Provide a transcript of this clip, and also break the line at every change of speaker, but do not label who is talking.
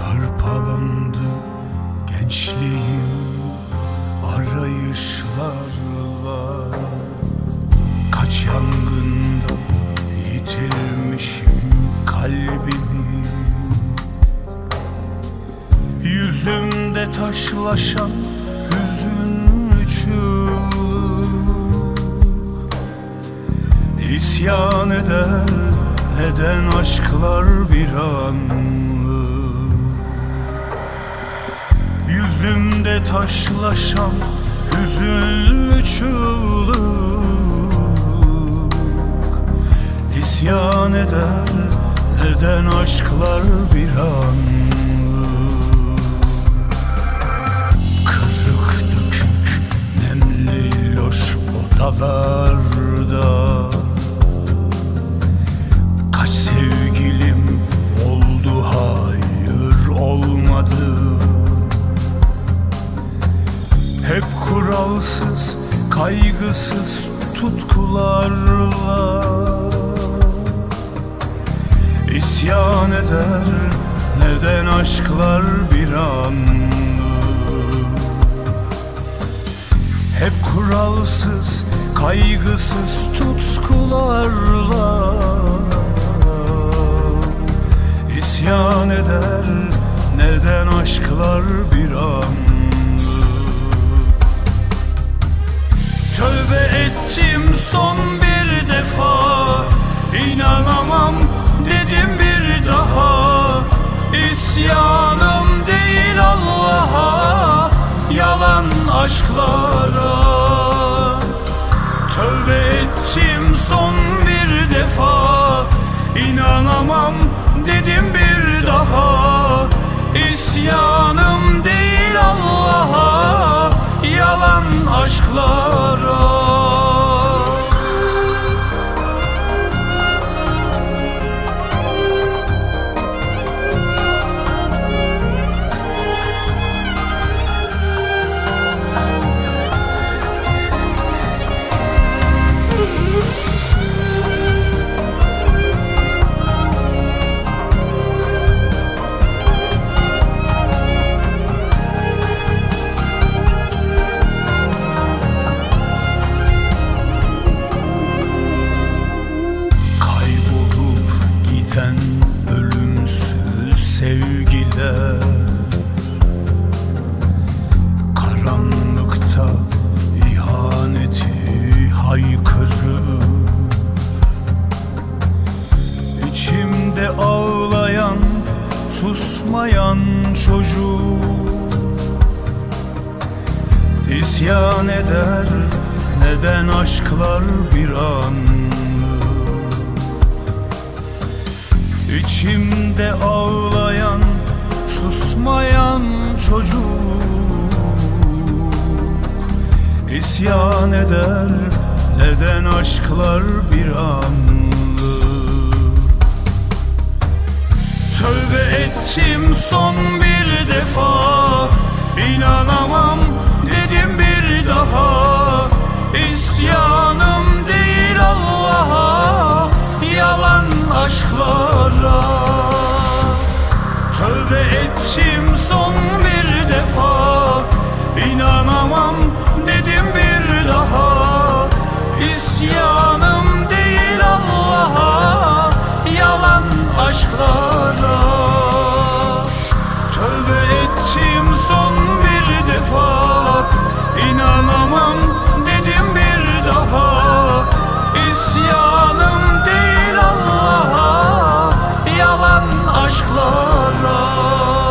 Hırpalandı gençliğim arayışlarla. Kaç yangında yitirmişim kalbimi. Yüzümde taşlaşan hüzünlü İsyan eder eden aşklar bir anlık Yüzümde taşlaşan hüzünlü çığlık. İsyan eder eden aşklar bir anlık Kırık dökük nemli loş odalarda kuralsız kaygısız tutkularla İsyan eder neden aşklar bir anlık hep kuralsız, kaygısız tutkularla İsyan eder neden aşklar bir son bir defa. İnanamam dedim bir daha. İsyanım değil Allah'a Yalan aşklara. Tövbe ettim son bir defa. İnanamam dedim bir daha. İsyanım değil Allah'a Yalan aşklara giden ölümsüz sevgiler. Karanlıkta ihaneti haykırır. İçimde ağlayan susmayan çocuk. İsyan eder neden aşklar bir anlık İçimde ağlayan susmayan çocuk. İsyan eder neden aşklar bir anlık? Tövbe ettim son bir defa. İnanamam dedim bir daha aşklara